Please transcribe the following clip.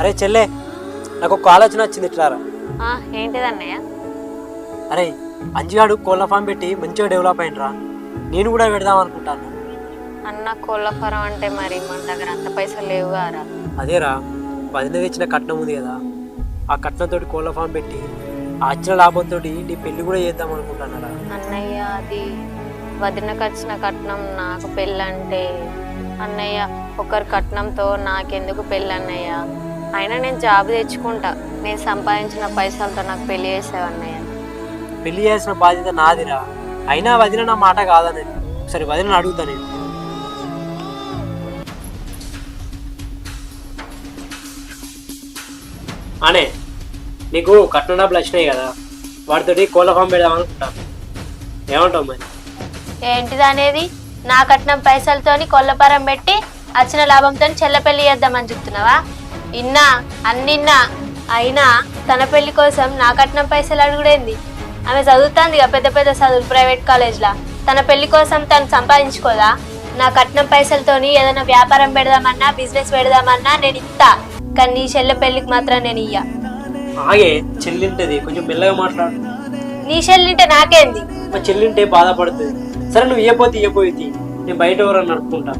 అరే చెల్లె నాకు ఒక ఆలోచన వచ్చింది ఇట్లారా. ఏంటిదన్నయ్య అరే అంజిగాడు కోళ్ళ ఫామ్ పెట్టి మంచిగా డెవలప్ అయినరా? నేను కూడా పెడదాం అనుకుంటాను. అన్న కోళ్ళ ఫారం అంటే మరి మన దగ్గర అంత పైసలు లేవు కారా అదేరా వదిన తెచ్చిన కట్నం ఉంది కదా. ఆ కట్నంతో కోళ్ళ ఫామ్ పెట్టి ఆ వచ్చిన లాభంతో నీ పెళ్ళి కూడా చేద్దాం అనుకుంటున్నారా అన్నయ్య అది వదినకు వచ్చిన కట్నం నాకు పెళ్ళంటే అన్నయ్య ఒకరి కట్నంతో నాకెందుకు పెళ్ళి అన్నయ్య అయినా నేను జాబ్ తెచ్చుకుంటా. నేను సంపాదించిన పైసలతో నాకు పెళ్ళి చేసావు అన్నయ్య. పెళ్ళి చేసిన బాధ్యత నాదిరా. అయినా వదిన నా మాట కాదని సరే వదిన అడుగుతా నేను. అనే నీకు కట్నం డబ్బులు వచ్చినాయి కదా. వాటితోటి కోళ్ళ ఫామ్ పెడదాం అనుకుంటాను ఏమంటావు మరి? ఏంటిది అనేది నా కట్నం పైసలతోని కొల్లపరం పెట్టి వచ్చిన లాభంతో చెల్ల పెళ్ళి చేద్దామని చెప్తున్నావా? ఇన్నా అన్నిన్నా అయినా తన పెళ్ళి కోసం నా కట్నం పైసలు అడుగుడేంది? ఆమె చదువుతుంది పెద్ద పెద్ద చదువులు ప్రైవేట్ కాలేజ్లా. తన పెళ్ళి కోసం తను సంపాదించుకోదా? నా కట్నం పైసలతోని ఏదైనా వ్యాపారం పెడదామన్నా బిజినెస్ పెడదామన్నా నేను ఇస్తా కానీ నీ చెల్లె పెళ్ళికి మాత్రం నేను ఇయ్య. ఆగే చెల్లింటది. కొంచెం మెల్లగా మాట్లాడు నీ చెల్లింటే నాకేంది? మా చెల్లింటే బాధపడుతుంది. సరే నువ్వు ఇయ్యపోతే ఇయ్యపోయి నేను బయట ఎవరన్నా నడుపుకుంటా